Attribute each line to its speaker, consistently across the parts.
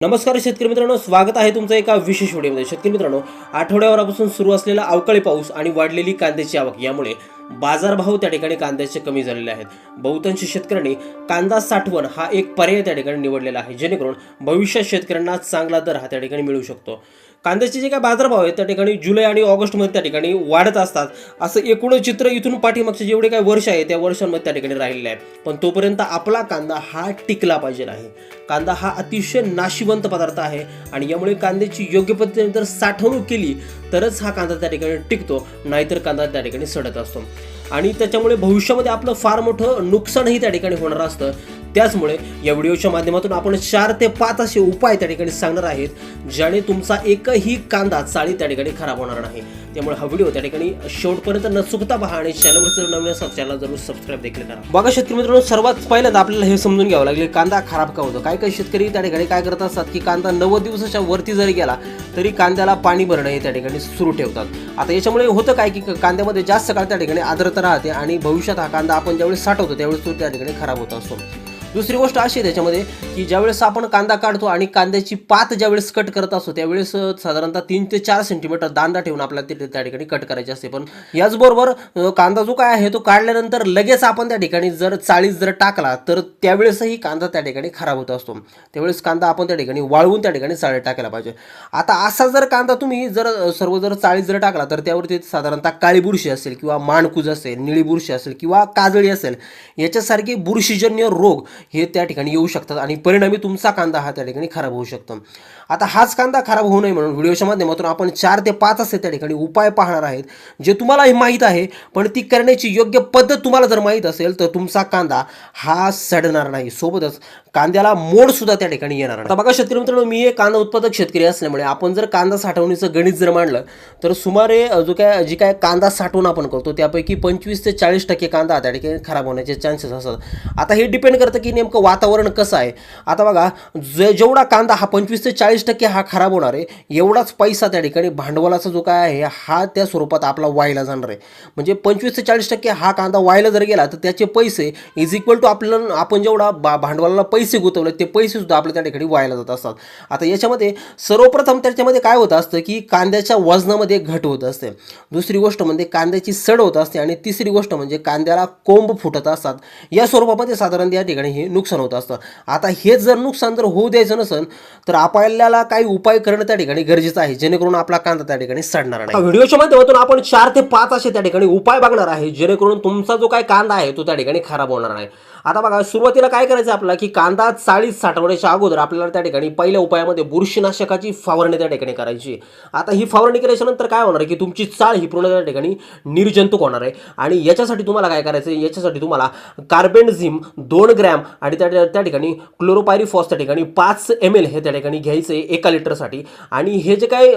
Speaker 1: नमस्कार शेतकरी मित्रांनो स्वागत आहे तुमचं एका विशेष व्हिडिओमध्ये. शेतकरी मित्रांनो आठवड्याभरापासून सुरू असलेला अवकाळी पाऊस आणि वाढलेली कांद्याची आवक यामुळे बाजारभाव त्या ठिकाणी कांद्याचे कमी झालेले आहेत. बहुतांश शेतकऱ्यांनी कांदा साठवण हा एक पर्याय त्या ठिकाणी निवडलेला आहे जेणेकरून भविष्यात शेतकऱ्यांना चांगला दर हा त्या ठिकाणी मिळू शकतो. कांद्याचे जे काय बाजारभाव आहेत त्या ठिकाणी जुलै आणि ऑगस्टमध्ये त्या ठिकाणी वाढत असतात. असं एकूण चित्र इथून पाठीमागचे जेवढे काही वर्ष आहे त्या वर्षांमध्ये त्या ठिकाणी राहिलेले आहे पण तोपर्यंत आपला कांदा हा टिकला पाहिजे आहे कांदा हा अतिशय नाशिवंत पदार्थ आहे आणि यामुळे कांद्याची योग्य पद्धतीने जर साठवणूक केली तरच हा कांदा त्या ठिकाणी टिकतो नाहीतर कांदा त्या ठिकाणी सडत असतो. आणि त्याच्यामुळे भविष्यामध्ये आपलं फार मोठं नुकसानही त्या ठिकाणी होणार असतं. त्याचमुळे या व्हिडिओच्या माध्यमातून आपण चार ते पाच असे उपाय त्या ठिकाणी सांगणार आहेत ज्याने तुमचा एकही कांदा चाळी त्या ठिकाणी खराब होणार नाही. त्यामुळे हा व्हिडिओ त्या ठिकाणी शेवटपर्यंत न चुकता पहा आणि चॅनलवर जर नवीन असाल चॅनल जरूर सबस्क्राईब देखील करा. बघा शेतकरी मित्रांनो सर्वात पहिल्यांदा आपल्याला हे समजून घ्यावं लागेल कांदा खराब का होतो? काय काही शेतकरी त्या ठिकाणी काय करत असतात की कांदा नव्वद दिवसाच्या वरती जरी गेला तरी कांद्याला पाणी भरणं हे त्या ठिकाणी सुरू ठेवतात. आता याच्यामुळे होतं काय की कांद्यामध्ये जास्त काळ त्या ठिकाणी आर्द्रता राहते आणि भविष्यात हा कांदा आपण ज्यावेळेस साठवतो त्यावेळेस तो त्या ठिकाणी खराब होत असतो. दुसरी गोष्ट अशी आहे त्याच्यामध्ये की ज्यावेळेस आपण कांदा काढतो आणि कांद्याची पात ज्यावेळेस कट करत असतो त्यावेळेस साधारणतः तीन ते चार सेंटीमीटर दांदा ठेवून आपल्याला ते त्या ठिकाणी कट करायचे असते. पण याचबरोबर कांदा जो काय आहे तो काढल्यानंतर लगेच आपण त्या ठिकाणी जर चाळीस जर टाकला तर त्यावेळेसही कांदा त्या ठिकाणी खराब होत असतो. त्यावेळेस कांदा आपण त्या ठिकाणी वाळवून त्या ठिकाणी चाळीत टाकायला पाहिजे. आता असा जर कांदा तुम्ही जर सर्व जर चाळीस जर टाकला तर त्यावरती साधारणतः काळी बुरशी असेल किंवा माणकूज असेल निळी बुरशी असेल किंवा काजळी असेल याच्यासारखे बुरशीजन्य रोग हे त्या ठिकाणी येऊ शकतात आणि परिणामी तुमचा कांदा हा त्या ठिकाणी खराब होऊ शकतो. आता हाच कांदा खराब होऊ नये म्हणून व्हिडिओच्या माध्यमातून आपण चार ते पाच असे त्या ठिकाणी उपाय पाहणार आहेत जे तुम्हालाही माहीत आहे पण ती करण्याची योग्य पद्धत तुम्हाला जर माहीत असेल तर तुमचा कांदा हा सडणार नाही. सोबतच कांद्याला मोड सुद्धा त्या ठिकाणी येणार आता बघा शेतकरी मित्रांनो मी एक कांदा उत्पादक शेतकरी असल्यामुळे आपण जर कांदा साठवणीचं गणित जर मांडलं तर सुमारे जो काय जी काय कांदा साठवून आपण करतो त्यापैकी पंचवीस ते चाळीस टक्के कांदा त्या ठिकाणी खराब होण्याचे चान्सेस असतात. आता हे डिपेंड करतं की नेमकं वातावरण कसं आहे. आता बघा जे जेवढा कांदा हा पंचवीस ते चाळीस टक्के हा खराब होणार आहे एवढाच पैसा त्या ठिकाणी भांडवलाचा जो काय आहे हा त्या स्वरूपात आपला व्हायला जाणार आहे. म्हणजे पंचवीस ते चाळीस टक्के हा कांदा व्हायला जर गेला तर त्याचे पैसे इज इक्वल टू आपल्याला आपण जेवढा बा भांडवलाला पैसे पैसे गुंतवले ते पैसे सुद्धा आपल्या त्या ठिकाणी व्हायला जात असतात. आता याच्यामध्ये सर्वप्रथम त्याच्यामध्ये काय होत असतं की कांद्याच्या वजनामध्ये घट होत असते. दुसरी गोष्ट म्हणजे कांद्याची सड होत असते आणि तिसरी गोष्ट म्हणजे कांद्याला कोंब फुटत असतात. या स्वरूपामध्ये साधारण या ठिकाणी हे नुकसान होत असतं. आता हे जर नुकसान जर होऊ द्यायचं नसेल तर आपल्याला काही उपाय करणं त्या ठिकाणी गरजेचं आहे जेणेकरून आपला कांदा त्या ठिकाणी सडणार नाही. व्हिडिओच्या माध्यमातून आपण चार ते पाच असे त्या ठिकाणी उपाय बघणार आहे जेणेकरून तुमचा जो काही कांदा आहे तो त्या ठिकाणी खराब होणार नाही. आता बघा सुरुवातीला काय करायचं आपल्याला की कांदा चाळीस साठवण्याच्या अगोदर आपल्याला त्या ठिकाणी पहिल्या उपायामध्ये बुरशीनाशकाची फवारणी त्या ठिकाणी करायची. आता ही फवारणी केल्याच्यानंतर काय होणार की तुमची चाळ ही पूर्ण त्या ठिकाणी निर्जंतुक होणार आहे. आणि याच्यासाठी तुम्हाला काय करायचं आहे याच्यासाठी तुम्हाला कार्बेनझिम दोन ग्रॅम आणि त्या त्या ठिकाणी क्लोरोपायरिफॉस त्या ठिकाणी पाच एम एल हे त्या ठिकाणी घ्यायचं आहे एका लिटरसाठी. आणि हे जे काय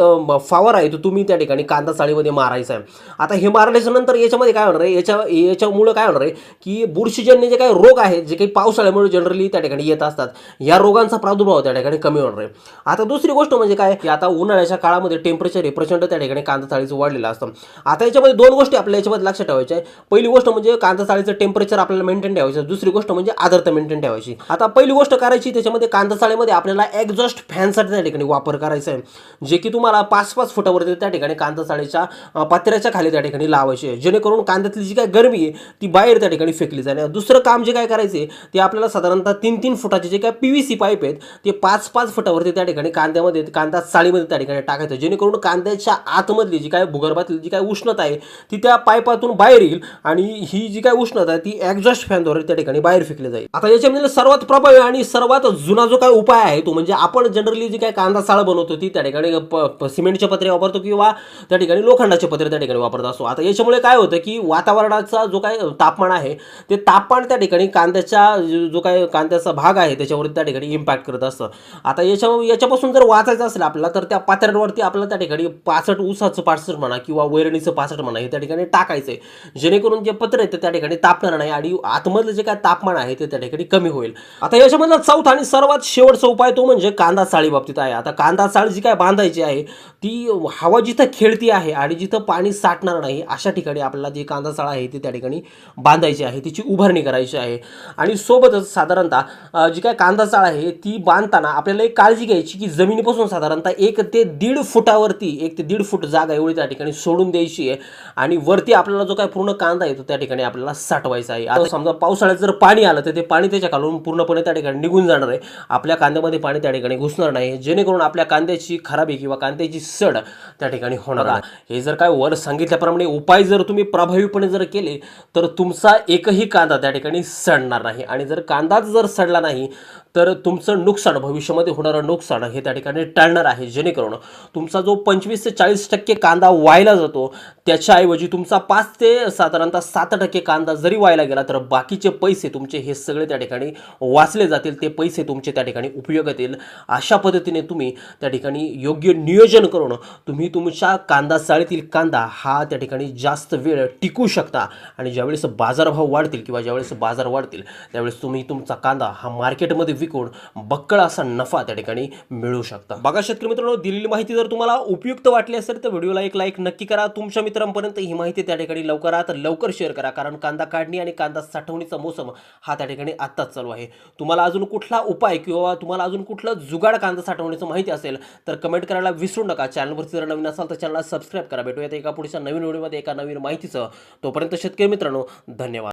Speaker 1: फावर आहे तो तुम्ही त्या ठिकाणी कांदा चाळीमध्ये मारायचा आहे आता हे मारल्याच्या नंतर याच्यामध्ये काय होणार आहे याच्या याच्यामुळं काय होणार आहे की बुरशीजन्य जे काय रोग रोग आहेत जे काही पावसाळ्यामुळे जनरली त्या ठिकाणी येत असतात. या रोगांचा प्रादुर्भाव त्या ठिकाणी कमी होणार आहे. आता दुसरी गोष्ट म्हणजे काय? की आता उन्हाळ्याच्या काळामध्ये टेम्परेचर हे प्रचंड त्या ठिकाणी कांदा चाळीचं वाढलेलं असतं. आता याच्यामध्ये दोन गोष्टी आपल्या याच्यामध्ये लक्षात ठेवायच्या आहे पहिली गोष्ट म्हणजे कांदा चाळीचं टेम्परेचर आपल्याला मेंटेन ठेवायचं दुसरी गोष्ट म्हणजे आदरता मेंटेन ठेवायची आता पहिली गोष्ट करायची त्याच्यामध्ये कांदा चाळीमध्ये आपल्याला एक्झॉस्ट फॅनसाठी त्या ठिकाणी वापर करायचा आहे. जे की तुम्हाला पाच पाच फुटावरती त्या ठिकाणी कांदा चाळीच्या पत्र्याच्या खाली त्या ठिकाणी लावायची आहे. जेणेकरून कांद्यातली जी काय गरमी आहे ती बाहेर त्या ठिकाणी फेकली जाणे दुसरं काम जे काय काय करायचे? ते आपल्याला साधारणतः तीन तीन फुटाचे जे काय पी व्ही सी पाईप आहेत ते पाच पाच फुटावरती त्या ठिकाणी कांद्यामध्ये कांदा चाळीमध्ये त्या ठिकाणी टाकायचं. जेणेकरून कांद्याच्या आतमधली जी काय भूगर्भातली जी काय उष्णता आहे ती त्या पाईपातून बाहेर येईल आणि ही जी काय उष्णता आहे ती एक्झॉस्ट फॅनद्वारे त्या ठिकाणी बाहेर फेकली जाईल. आता याच्यामध्ये सर्वात प्रभावी आणि सर्वात जुना जो काय उपाय आहे तो म्हणजे आपण जनरली जी काय कांदा चाळ बनवतो ती त्या ठिकाणी प- प- सिमेंटचे पत्रे वापरतो किंवा त्या ठिकाणी लोखंडाचे पत्रे त्या ठिकाणी वापरत असतो. आता याच्यामुळे काय होतं की वातावरणाचा जो काय तापमान आहे ते तापमान त्या ठिकाणी कांद्याच्या जो काय कांद्याचा भाग आहे त्याच्यावरती त्या ठिकाणी इम्पॅक्ट करत असतं. आता याच्या याच्यापासून जर वाचायचं असेल आपल्याला तर त्या पात्र्यांवरती आपल्याला त्या ठिकाणी पासष्ट ऊसाचं पासष्ट म्हणा किंवा वैरणीचं पासष्ट म्हणा हे त्या ठिकाणी टाकायचं आहे जेणेकरून जे पत्र आहे ते त्या ठिकाणी तापणार नाही आणि आतमधलं जे काय तापमान आहे ते त्या ठिकाणी कमी होईल. आता याच्यामधला चौथा आणि सर्वात शेवटचा उपाय तो म्हणजे कांदा चाळी बाबतीत आहे. आता कांदा चाळ जी काय बांधायची आहे ती हवा जिथं खेळती आहे आणि जिथं पाणी साठणार नाही अशा ठिकाणी आपल्याला जी कांदा चाळ आहे ती त्या ठिकाणी बांधायची आहे. तिची उभारणी करायची आहे. आणि सोबतच साधारणतः जी काय कांदा चाळ आहे ती बांधताना आपल्याला एक काळजी घ्यायची की जमिनीपासून साधारणतः एक ते दीड फुटावरती एक ते दीड फूट जागा एवढी त्या ठिकाणी सोडून द्यायची आहे. आणि वरती आपल्याला जो काय पूर्ण कांदा येतो त्या ठिकाणी आपल्याला साठवायचा आहे. आता समजा पावसाळ्यात जर पाणी आलं तर ते पाणी त्याच्या खालून पूर्णपणे त्या ठिकाणी निघून जाणार आहे. आपल्या कांद्यामध्ये पाणी त्या ठिकाणी घुसणार नाही. जेणेकरून आपल्या कांद्याची खराबी किंवा कांद्याची सड त्या ठिकाणी होणार हे जर काय वर सांगितल्याप्रमाणे उपाय जर तुम्ही प्रभावीपणे जर केले तर तुमचा एकही कांदा त्या ठिकाणी सडणार नाही. आणि जर कांदाच जर सडला नाही तर तुमचं नुकसान भविष्यामध्ये होणारं नुकसान हे त्या ठिकाणी टाळणार आहे. जेणेकरून तुमचा जो पंचवीस ते चाळीस टक्के कांदा वायला जातो त्याच्याऐवजी तुमचा पाच ते साधारणतः सात टक्के कांदा जरी वायला गेला तर बाकीचे पैसे तुमचे हे सगळे त्या ठिकाणी वाचले जातील. ते पैसे तुमचे त्या ठिकाणी उपयोग येतील अशा पद्धतीने तुम्ही त्या ठिकाणी योग्य नियोजन करून तुम्ही तुमच्या कांदा चाळीतील कांदा हा त्या ठिकाणी जास्त वेळ टिकू शकता. आणि ज्यावेळेस बाजारभाव वाढतील किंवा ज्यावेळेस बाजार वाढतील त्यावेळेस तुम्ही तुमचा कांदा हा मार्केटमध्ये विकून बक्कळ असा नफा त्या ठिकाणी मिळू शकता. बघा शेतकरी मित्रांनो दिलेली माहिती जर तुम्हाला उपयुक्त वाटली असेल तर व्हिडिओला एक लाईक नक्की करा. तुमच्या मित्रांपर्यंत ही माहिती त्या ठिकाणी लवकरात लवकर शेअर करा कारण कांदा काढणी आणि कांदा साठवणीचा मोसम हा त्या ठिकाणी आत्ताच चालू आहे. तुम्हाला अजून कुठला उपाय किंवा तुम्हाला अजून कुठलं जुगाड कांदा साठवणीचं माहिती असेल तर कमेंट करायला विसरू नका. चॅनलवरती जर नवीन असाल तर चॅनलला सबस्क्राईब करा. भेटूयात एका पुढच्या नवीन व्हिडिओमध्ये एका नवीन माहितीचं तोपर्यंत शेतकरी मित्रांनो धन्यवाद.